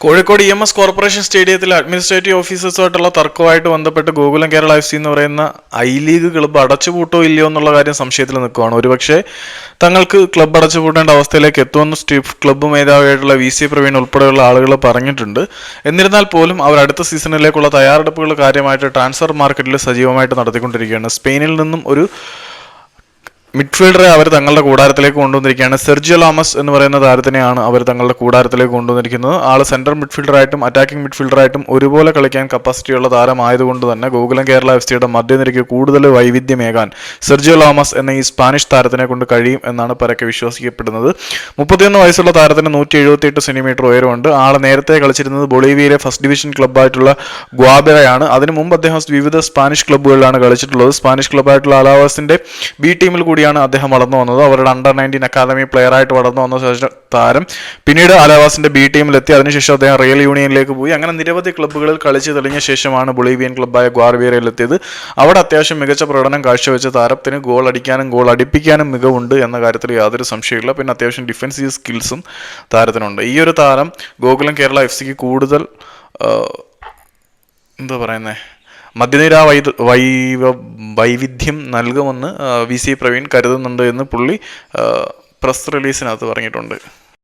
Kozhikode E M S corporation സ്റ്റേഡിയത്തിൽ administrative ഓഫീസേഴ്സുമായിട്ടുള്ള തർക്കവുമായിട്ട് ബന്ധപ്പെട്ട് ഗോകുലം കേരള എഫ് സി എന്ന് പറയുന്ന ഐ ലീഗ് ക്ലബ്ബ് അടച്ചുപൂട്ടോ ഇല്ലയോ എന്നുള്ള കാര്യം സംശയത്തിൽ നിൽക്കുകയാണ്. ഒരുപക്ഷെ തങ്ങൾക്ക് ക്ലബ്ബ് അടച്ചുപൂട്ടേണ്ട അവസ്ഥയിലേക്ക് എത്തുമെന്ന് സ്റ്റീഫ് ക്ലബ്ബ് മേധാവിയായിട്ടുള്ള വി സി പ്രവീൺ ഉൾപ്പെടെയുള്ള ആളുകൾ പറഞ്ഞിട്ടുണ്ട്. എന്നിരുന്നാൽ പോലും അവർ അടുത്ത സീസണിലേക്കുള്ള തയ്യാറെടുപ്പുകൾ കാര്യമായിട്ട് ട്രാൻസ്ഫർ മാർക്കറ്റിൽ സജീവമായിട്ട് നടത്തിക്കൊണ്ടിരിക്കുകയാണ്. സ്പെയിനിൽ നിന്നും ഒരു മിഡ്ഫീൽഡറെ അവർ തങ്ങളുടെ കൂടാരത്തിലേക്ക് കൊണ്ടുവന്നിരിക്കുകയാണ്. സെർജിയോ ലോമസ് എന്ന് പറയുന്ന താരത്തിനെയാണ് അവർ തങ്ങളുടെ കൂടാരത്തിലേക്ക് കൊണ്ടുവന്നിരിക്കുന്നത്. ആൾ സെൻട്രൽ മിഡ്ഫീൽഡറായിട്ടും അറ്റാക്കിംഗ് മിഡ്ഫീൽഡറായിട്ടും ഒരുപോലെ കളിക്കാൻ കപ്പാസിറ്റിയുള്ള താരമായതുകൊണ്ട് തന്നെ ഗോകുലം കേരള എഫ് സിയുടെ മധ്യനിരയ്ക്ക് കൂടുതൽ വൈവിധ്യമേകാൻ സെർജിയോ ലോമസ് എന്ന ഈ സ്പാനിഷ് താരത്തിനെ കൊണ്ട് കഴിയും എന്നാണ് പരക്കെ വിശ്വസിക്കപ്പെടുന്നത്. മുപ്പത്തിയൊന്ന് വയസ്സുള്ള താരത്തിന് നൂറ്റി എഴുപത്തിയെട്ട് സെന്റിമീറ്റർ ഉയരമുണ്ട്. ആൾ നേരത്തെ കളിച്ചിരുന്നത് ബൊളീവിയയിലെ ഫസ്റ്റ് ഡിവിഷൻ ക്ലബ്ബായിട്ടുള്ള ഗ്വാബയാണ്. അതിനു മുമ്പ് അദ്ദേഹം വിവിധ സ്പാനിഷ് ക്ലബ്ബുകളിലാണ് കളിച്ചിട്ടുള്ളത്. സ്പാനിഷ് ക്ലബ്ബായിട്ടുള്ള അലാവാസിന്റെ ബി ടീമിൽ കൂടിയാണ് അദ്ദേഹം വളർന്നു വന്നത്. അവരുടെ അണ്ടർ നയന്റീൻ അക്കാദമി പ്ലെയർ ആയിട്ട് വളർന്നു വന്ന ശേഷം താരം. പിന്നീട് അലവാസിന്റെ ബി ടീമിലെത്തി അതിനുശേഷം അദ്ദേഹം റിയൽ യൂണിയനിലേക്ക് പോയി. അങ്ങനെ നിരവധി ക്ലബ്ബുകളിൽ കളിച്ച് തെളിഞ്ഞ ശേഷമാണ് ബൊളീവിയൻ ക്ലബ്ബായ ഗ്വാർവിയറയിലെത്തിയത് അവിടെ അത്യാവശ്യം മികച്ച പ്രകടനം കാഴ്ചവെച്ച താരത്തിന് ഗോൾ അടിക്കാനും ഗോൾ അടിപ്പിക്കാനും മികവുണ്ട് എന്ന കാര്യത്തിൽ യാതൊരു സംശയമില്ല പിന്നെ അത്യാവശ്യം ഡിഫൻസീവ് സ്കിൽസും താരത്തിനുണ്ട്. ഈ ഒരു താരം ഗോകുലം കേരള എഫ് സിക്ക് കൂടുതൽ എന്താ പറയുന്നത് മധ്യനിര വൈ വൈവ വൈവിധ്യം നൽകുമെന്ന് വി സി പ്രവീൺ കരുതുന്നുണ്ട് എന്ന് പുള്ളി പ്രസ് റിലീസിനകത്ത് പറഞ്ഞിട്ടുണ്ട്.